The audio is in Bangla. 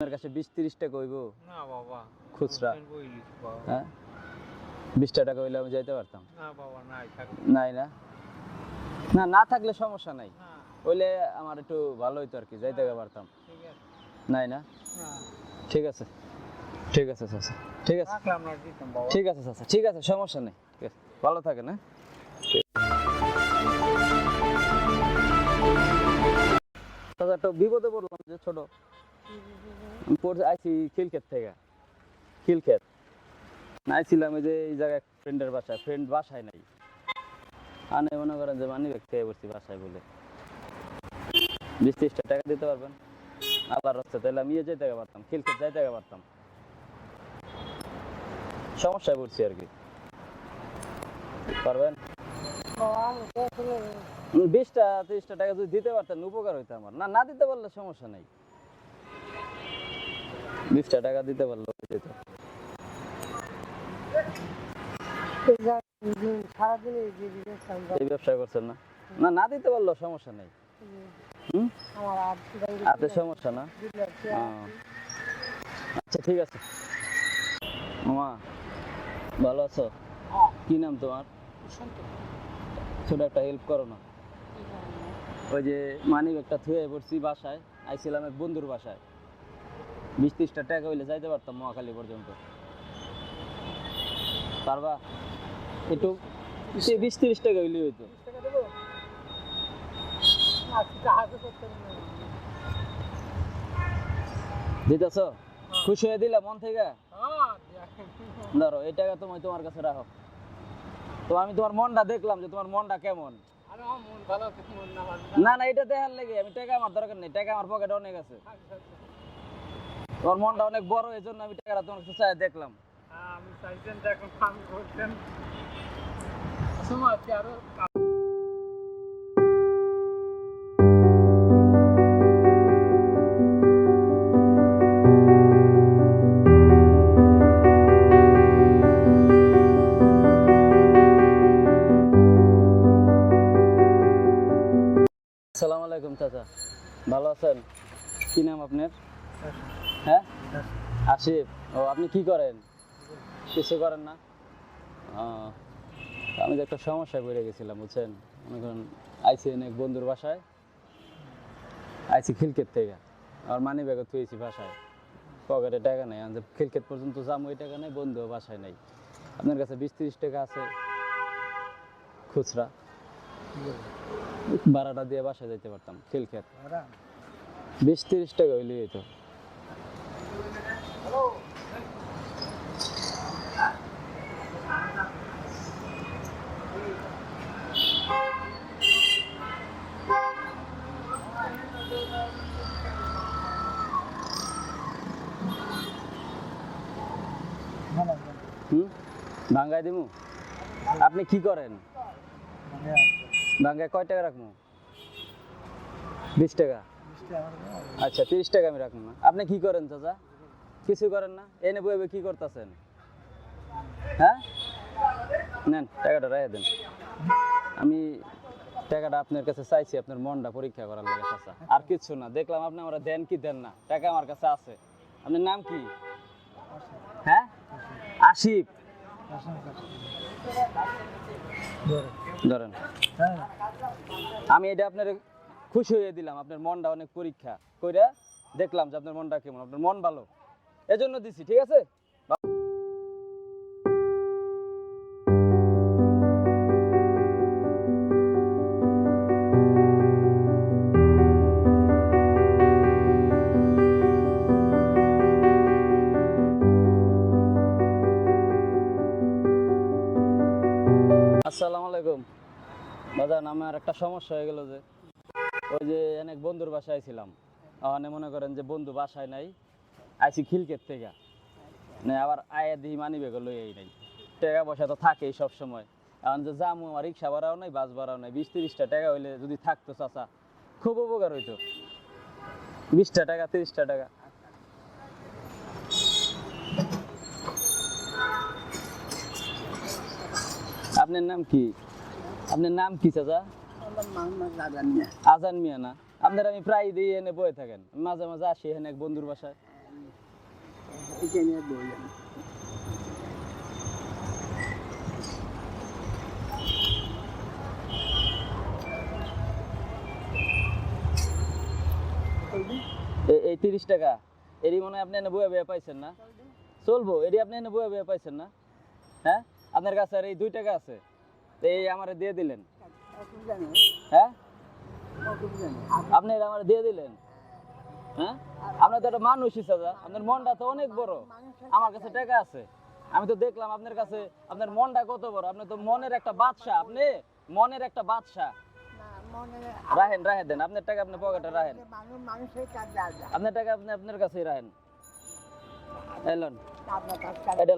আপনার কাছে বিশ টাকা হইব না বাবা খুচরা। হ্যাঁ? বিশ টাকা হইলে আমি যাইতে পারতাম? না বাবা নাই নাই না? না না থাকলে সমস্যা নাই। না। হইলে আমার একটু ভালো হইতো আর কি যাইতে পারতাম। ঠিক আছে। নাই না? না। ঠিক আছে। ঠিক আছে চাচা। ঠিক আছে। রাখলাম না দিতাম বাবা। ঠিক আছে চাচা। ঠিক আছে সমস্যা নেই। ঠিক আছে। ভালো থাকেন হ্যাঁ? চাচা একটা বিপদে পড়লাম যে ছোট। আমি পড়ে আইছি খিলক্ষেত থেকে। খিলক্ষেত। আইছিলাম যে এই জায়গায় ফ্রেন্ডের বাসায়। ফ্রেন্ড বাসায় নাই। আনে মনে করেন যে মানি খেয়ে বসছি বাসায় বলে। বিশ ত্রিশটা টাকা দিতে পারবেন? আল্লাহর রাস্তা তাহলে আমি ইয়ে যেতে পারতাম, খিলক্ষেত যাইতে পারতাম। সমস্যায় পড়ছি আর কি। পারবেন? বিশটা ত্রিশটা টাকা যদি দিতে পারতেন, উপকার হইতো আমার। না না দিতে পারলে সমস্যা নাই। বিশটা টাকা দিতে পারলে এই না? না দিতে পারলেও সমস্যা নাই। সমস্যা না? আচ্ছা ঠিক আছে। মামা ভালো আছো? কি নাম তোমার? ছোট একটা হেল্প করো না। ওই যে মানি ব্যাগটা থুয়ে পড়ছি বাসায়, আইছিলাম এক বন্ধুর বাসায়। বিশ ত্রিশটা টাকা হইলে যাইতে পারতাম মহাখালী পর্যন্ত। পারবা একটু বিশ তিরিশ টাকা হইলে হইতো। দিতেছ? খুশি হয়ে দিলা মন থেকে? ধরো এই টাকা তুমি তোমার কাছে রাখো। তো আমি তোমার মনটা দেখলাম যে তোমার মনটা কেমন। না না এটা দেখার লেগে আমি টাকা আমার দরকার নেই টাকা আমার পকেটে অনেক আছে। তোমার মনটা অনেক বড় এই জন্য আমি টাকাটা তোমার কাছে চাই দেখলাম। আমি চাইছেন দেখুন আমি করছেন সময় আরও আসসালামু আলাইকুম চাচা। ভালো আছেন? কি নাম আপনার? হ্যাঁ? আসিফ ও আপনি কি করেন? কিছু করেন না? আমি তো একটা সমস্যায় পড়ে গেছিলাম বুঝছেন? মনে করেন আইসি এক বন্ধুর বাসায়। আইসি খিলকেট থেকে। আর মানি ব্যাগে থুয়েছি বাসায়। পকেটে টাকা নেই আমি যে খিলকেট পর্যন্ত যাম ওই টাকা নেই বন্ধু বাসায় নেই। আপনার কাছে বিশ তিরিশ টাকা আছে খুচরা। ভাড়াটা দিয়ে বাসায় যাইতে পারতাম খিলক্ষেত। বিশ তিরিশ টাকা হইলে হইতো। ভাঙ্গাই দিমু? আপনি কি করেন? ভাঙ্গায় কয় টাকা রাখব বিশ টাকা? আচ্ছা তিরিশ টাকা আমি রাখব না আপনি কি করেন, চাচা? কিছু করেন না? এনে বইবে কি করতেছেন? হ্যাঁ? নেন, টাকাটা রেখে দেন। আমি টাকাটা আপনার কাছে চাইছি, আপনার মনটা পরীক্ষা করার লাগে, চাচা। আর কিছু না, দেখলাম আপনি আমরা দেন কি দেন না, টাকা আমার কাছে আছে। আপনার নাম কি? আশিফ ধরেন। আমি এটা আপনার খুশি হয়ে দিলাম, আপনার মনটা অনেক পরীক্ষা কইরা দেখলাম যে আপনার মনটা কেমন, আপনার মন ভালো। এজন্য দিছি, ঠিক আছে? বাজান আমার একটা সমস্যা হয়ে গেল যে, ওই যে অনেক বন্ধুর বাসায় ছিলাম ওখানে মনে করেন যে বন্ধু বাসায় নাই আইসি খিলকের থেকে। মানে আবার আয়া দিহি মানি বেগে আই নাই। টাকা পয়সা তো থাকেই সব সময়। এখন যে জামু আমার রিক্সা ভাড়াও নাই, বাস ভাড়াও নাই, বিশ তিরিশটা টাকা হইলে যদি থাকতো চাচা, খুব উপকার হইতো। বিশটা টাকা, তিরিশটা টাকা। আপনার নাম কি? আপনার নাম কি চাচা? আজান মিয়া। না? আপনার আমি প্রায় দিয়ে এনে বয়ে থাকেন। মাঝে মাঝে আসি এখানে এক বন্ধুর বাসায়। এই তিরিশ টাকা। এরই মনে হয় আপনি এনে বয়ে বয়ে পাইছেন না? চলবো। এটি আপনি এনে বয়ে বয়ে পাইছেন না? হ্যাঁ? আপনার কাছে আর এই দুই টাকা আছে। তো এই আমারে দিয়ে দিলেন। হ্যাঁ? আপনি আমার দিয়ে দিলেন? হ্যাঁ? আপনার তো একটা মানুষই সাজা আপনার মনটা তো অনেক বড়। আমার কাছে টাকা আছে। আমি তো দেখলাম আপনার কাছে আপনার মনটা কত বড়। আপনি তো মনের একটা বাদশা আপনি মনের একটা বাদশা। না মনে রাহেন রাহেন দেন আপনার টাকা আপনি পকেটে রাহেন। আপনার টাকা আপনি আপনার কাছেই রাহেন। এলন এটা